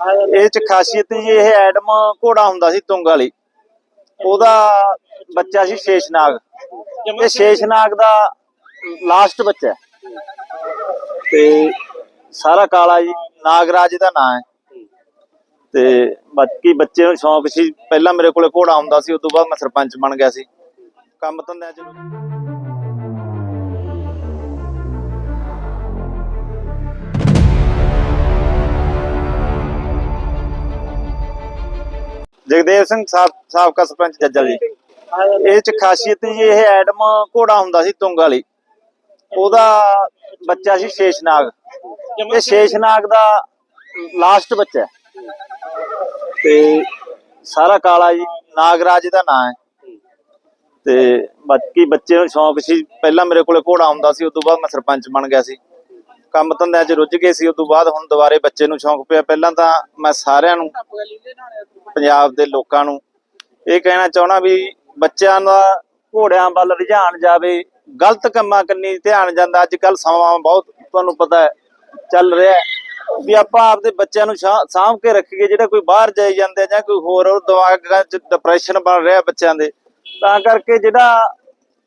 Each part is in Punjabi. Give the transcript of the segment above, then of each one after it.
ਇਹ ਚ ਖਾਸੀਅਤ ਜੀ ਇਹ ਐਡਮ ਘੋੜਾ ਹੁੰਦਾ ਸੀ ਤੁੰਗ ਵਾਲੀ ਉਹਦਾ ਬੱਚਾ ਸੀ ਸ਼ੇਸ਼ਨਾਗ। ਇਹ ਸ਼ੇਸ਼ਨਾਗ ਦਾ ਲਾਸਟ ਬੱਚਾ ਤੇ ਸਾਰਾ ਕਾਲਾ ਜੀ ਨਾਗਰਾਜ ਦਾ ਨਾਂ ਹੈ। ਤੇ ਬਾਕੀ ਬੱਚੇ ਨੂੰ ਸ਼ੌਂਕ ਸੀ ਪਹਿਲਾਂ ਮੇਰੇ ਕੋਲੇ ਘੋੜਾ ਹੁੰਦਾ ਸੀ ਉਸ ਤੋਂ ਬਾਅਦ ਮੈਂ ਸਰਪੰਚ ਬਣ ਗਿਆ ਸੀ। ਕੰਮ ਧੰਦਿਆਂ ਚ ਜਗਦੇਵ ਸਿੰਘ ਸਾਬ, ਸਾਬਕਾ ਸਰਪੰਚ ਜੱਜਲ ਜੀ। ਇਹ ਚ ਖਾਸੀਅਤ ਜੀ, ਇਹ ਐਡਮ ਘੋੜਾ ਹੁੰਦਾ ਸੀ ਤੁੰਗ ਵਾਲੀ ਉਹਦਾ ਬੱਚਾ ਸੀ ਸ਼ੇਸ਼ਨਾਗ। ਇਹ ਸ਼ੇਸ਼ਨਾਗ ਦਾ ਲਾਸਟ ਬੱਚਾ ਤੇ ਸਾਰਾ ਕਾਲਾ ਜੀ, ਨਾਗਰਾਜ ਦਾ ਨਾਂ ਹੈ। ਤੇ ਬਾਕੀ ਬੱਚੇ ਨੂੰ ਸ਼ੌਂਕ ਸੀ, ਪਹਿਲਾਂ ਮੇਰੇ ਕੋਲੇ ਘੋੜਾ ਹੁੰਦਾ ਸੀ ਉਸ ਤੋਂ ਬਾਅਦ ਮੈਂ ਸਰਪੰਚ ਬਣ ਗਿਆ ਸੀ। ਕੰਮ ਧੰਦਿਆਂ 'ਚ ਰੁੱਝ ਗਏ ਸੀ ਉਸ ਤੋਂ ਬਾਅਦ ਹੁਣ ਦੁਬਾਰੇ ਬੱਚੇ ਨੂੰ ਸ਼ੌਂਕ ਪਿਆ। ਪਹਿਲਾਂ ਤਾਂ ਮੈਂ ਸਾਰਿਆਂ ਨੂੰ, ਪੰਜਾਬ ਦੇ ਲੋਕਾਂ ਨੂੰ ਇਹ ਕਹਿਣਾ ਚਾਹਣਾ ਵੀ ਬੱਚਿਆਂ ਦਾ ਘੋੜਿਆਂ ਵੱਲ ਰੁਝਾਨ ਜਾਵੇ। ਗਲਤ ਕੰਮਾਂ ਕੰਨੀ ਧਿਆਨ ਜਾਂਦਾ। ਅੱਜ ਕੱਲ ਸਮਾਂ ਬਹੁਤ ਤੁਹਾਨੂੰ ਪਤਾ ਹੈ, ਚੱਲ ਰਿਹਾ ਵੀ ਆਪਾਂ ਆਪਦੇ ਬੱਚਿਆਂ ਨੂੰ ਸਾਂਭ ਕੇ ਰੱਖੀਏ। ਜਿਹੜਾ ਕੋਈ ਬਾਹਰ ਜਾਈ ਜਾਂਦਾ ਜਾਂ ਕੋਈ ਹੋਰ ਦਿਮਾਗ 'ਚ ਡਿਪਰੈਸ਼ਨ ਬਣ ਰਿਹਾ ਬੱਚਿਆਂ ਦੇ। ਤਾਂ ਕਰਕੇ ਜਿਹੜਾ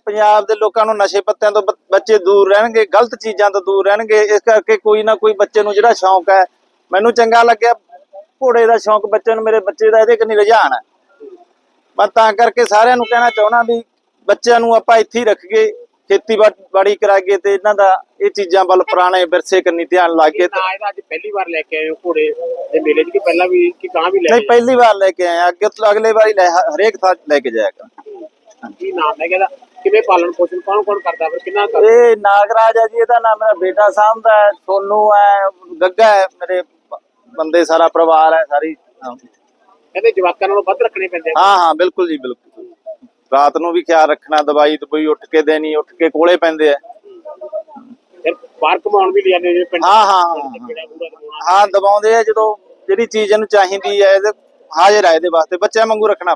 ਪੰਜਾਬ ਦੇ ਲੋਕਾਂ ਨੂੰ ਨਸ਼ੇ ਪੱਤਿਆਂ ਤੋਂ ਬੱਚੇ ਦੂਰ ਰਹਿਣਗੇ ਗਲਤ ਚੀਜ਼ਾਂ ਤੋਂ ਦੂਰ ਰਹਿਣਗੇ ਇਸ ਕਰਕੇ ਕੋਈ ਨਾ ਕੋਈ ਬੱਚੇ ਨੂੰ ਜਿਹੜਾ ਸ਼ੌਂਕ ਹੈ ਮੈਨੂੰ ਚੰਗਾ ਲੱਗਿਆ ਘੋੜੇ ਦਾ ਸ਼ੌਂਕ ਬੱਚੇ ਨੂੰ ਮੇਰੇ ਬੱਚੇ ਦਾ ਇਹਦੇ ਕੰਨੀ ਰੁਝਾਨ ਹੈ। ਮੈਂ ਤਾਂ ਕਰਕੇ ਸਾਰਿਆਂ ਨੂੰ ਕਹਿਣਾ ਚਾਹਣਾ ਵੀ ਬੱਚਿਆਂ ਨੂੰ ਆਪਾਂ ਇੱਥੇ ਹੀ ਰੱਖੀਏ ਖੇਤੀਬਾੜੀ ਕਰਾਈਏ ਤੇ ਇਹਨਾਂ ਦਾ ਇਹ ਚੀਜ਼ਾਂ ਵੱਲ ਪੁਰਾਣੇ ਵਿਰਸੇ ਕੰਨੀ ਧਿਆਨ ਲਾਗੇ ਨਾ ਇਹਦਾ ਅੱਜ ਪਹਿਲੀ ਵਾਰ ਲੈ ਕੇ ਆਏ ਹੋ ਘੋੜੇ ਦੇ ਮੇਲੇ 'ਚ ਕਿ ਪਹਿਲਾਂ ਵੀ ਕਿ ਕਾਂ ਵੀ ਲੈ ਨਹੀਂ ਪਹਿਲੀ ਵਾਰ ਲੈ ਕੇ ਆਏ ਅੱਗੇ ਤੋਂ ਅਗਲੇ ਵਾਰੀ ਲੈ ਹਰੇਕ ਥਾਂ ਲੈ ਕੇ ਜਾਇਆ ਕਰਾਂ ਕੀ ਨਾਮ ਹੈ ਇਹਦਾ? ਕਿਵੇਂ ਪਾਲਣ ਪੋਸ਼ਣ ਕੌਣ ਕੌਣ ਕਰਦਾ ਫਿਰ ਕਿੰਨਾ ਕਰ ਇਹ ਨਾਗਰਾਜ ਹੈ ਜੀ ਇਹਦਾ ਨਾਮ ਮੇਰਾ ਬੇਟਾ ਸਾਂਭਦਾ ਹੈ ਸੋਨੂ ਹੈ ਗੱਗਾ ਹੈ ਮੇਰੇ ਬੰਦੇ ਸਾਰਾ ਪਰਿਵਾਰ ਹੈ ਸਾਰੀ ਕਹਿੰਦੇ ਜਵਾਕਾਂ ਨਾਲੋਂ ਵੱਧ ਰੱਖਣੇ ਪੈਂਦੇ ਆ। ਹਾਂ ਹਾਂ, ਬਿਲਕੁਲ ਜੀ ਬਿਲਕੁਲ। ਰਾਤ ਨੂੰ ਵੀ ਖਿਆਲ ਰੱਖਣਾ ਦਵਾਈ ਦਵਾਈ ਉੱਠ ਕੇ ਦੇਣੀ ਉੱਠ ਕੇ ਕੋਲੇ ਪੈਂਦੇ ਆ। ਫਿਰ ਬਾਹਰ ਘਮਾਉਣ ਵੀ ਲਿਆਉਂਦੇ ਜੇ ਪਿੰਡ ਹਾਂ ਹਾਂ ਹਾਂ, ਦਬਾਉਂਦੇ ਆ ਜਦੋਂ ਜਿਹੜੀ ਚੀਜ਼ ਇਹਨੂੰ ਚਾਹੀਦੀ ਹੈ ਇਹਦੇ ਹਾਜ਼ਰ ਹੈ ਇਹਦੇ ਵਾਸਤੇ ਬੱਚਿਆਂ ਵਾਂਗੂ ਰੱਖਣਾ।